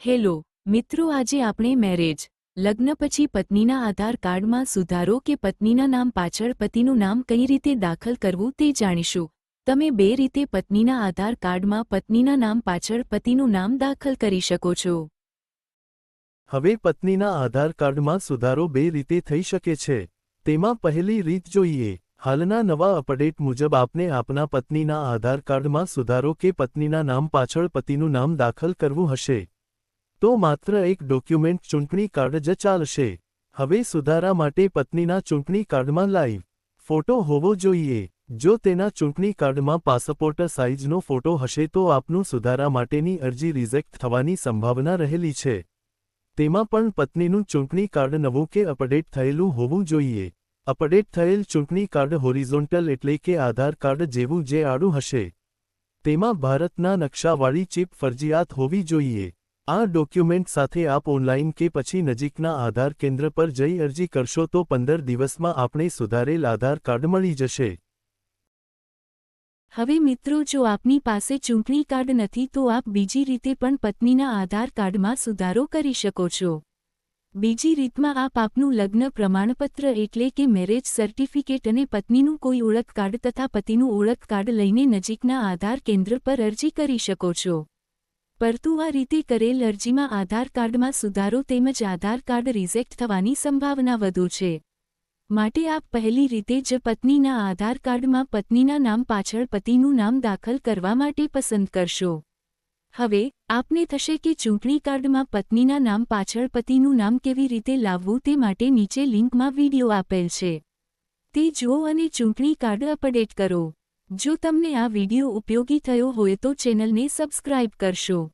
Hello, મિત્રો આજે આપણે મેરેજ, લગ્ન પછી પત્નીના આધાર કાર્ડમાં સુધારો કે પત્નીના નામ પાછળ પતિનું નામ કઈ રીતે દાખલ કરવું તે જાણીશું. તમે બે રીતે પત્નીના આધાર કાર્ડમાં પત્નીના નામ પાછળ પતિનું નામ દાખલ કરી શકો છો. હવે પત્નીના આધાર કાર્ડમાં સુધારો બે રીતે થઈ શકે છે. તેમાં પહેલી રીત જોઈએ, હાલના નવા અપડેટ મુજબ આપને આપના પત્નીના આધાર કાર્ડમાં સુધારો કે પત્નીના નામ પાછળ પતિનું નામ દાખલ કરવું હશે. તો માત્ર એક ડોક્યુમેન્ટ ચૂંટણી કાર્ડ જ ચાલશે. હવે સુધારા માટે પત્નીના ચૂંટણી કાર્ડમાં લાઈવ ફોટો હોવો જોઈએ. જો તેના ચૂંટણી કાર્ડમાં પાસપોર્ટ સાઇઝનો ફોટો હશે તો આપનું સુધારા માટેની અરજી રિજેક્ટ થવાની સંભાવના રહેલી છે. તેમાં પણ પત્નીનું ચૂંટણી કાર્ડ નવું કે અપડેટ થયેલું હોવું જોઈએ. અપડેટ થયેલ ચૂંટણી કાર્ડ હોરિઝોન્ટલ એટલે કે આધાર કાર્ડ જેવું જે આડું હશે. તેમાં ભારતના નકશાવાળી ચિપ ફરજિયાત હોવી જોઈએ. આ ડોક્યુમેન્ટ સાથે આપ ઓનલાઈન કે પછી નજીકના આધાર કેન્દ્ર પર જઈ અરજી કરશો તો પંદર દિવસમાં આપણે સુધારેલ આધાર કાર્ડ મળી જશે. હવે મિત્રો, જો આપની પાસે ચૂંટણી કાર્ડ નથી, તો આપ બીજી રીતે પણ પત્નીના આધાર કાર્ડમાં સુધારો કરી શકો છો. બીજી રીતમાં, આપ આપનું લગ્ન પ્રમાણપત્ર એટલે કે મેરેજ સર્ટિફિકેટ અને પત્નીનું કોઈ ઓળખ કાર્ડ તથા પતિનું ઓળખ કાર્ડ લઈને નજીકના આધાર કેન્દ્ર પર અરજી કરી શકો છો. પરતુ આ રીતે કરેલ અરજીમાં આધાર કાર્ડમાં સુધારો તેમજ આધાર કાર્ડ રિજેક્ટ થવાની સંભાવના વધુ છે. માટે આપ પહેલી રીતે જ પત્નીના આધાર કાર્ડમાં પત્નીના નામ પાછળ પતિનું નામ દાખલ કરવા માટે પસંદ કરશો. હવે, આપને થશે કે ચૂંટણી કાર્ડમાં પત્નીના નામ પાછળ પતિનું નામ કેવી રીતે લાવવું તે માટે નીચે લિંકમાં વીડિયો આપેલ છે. તે જુઓ અને ચૂંટણી કાર્ડ અપડેટ કરો. જો તમને આ વિડિયો ઉપયોગી થયો હોય તો ચેનલને સબસ્ક્રાઇબ કરશો.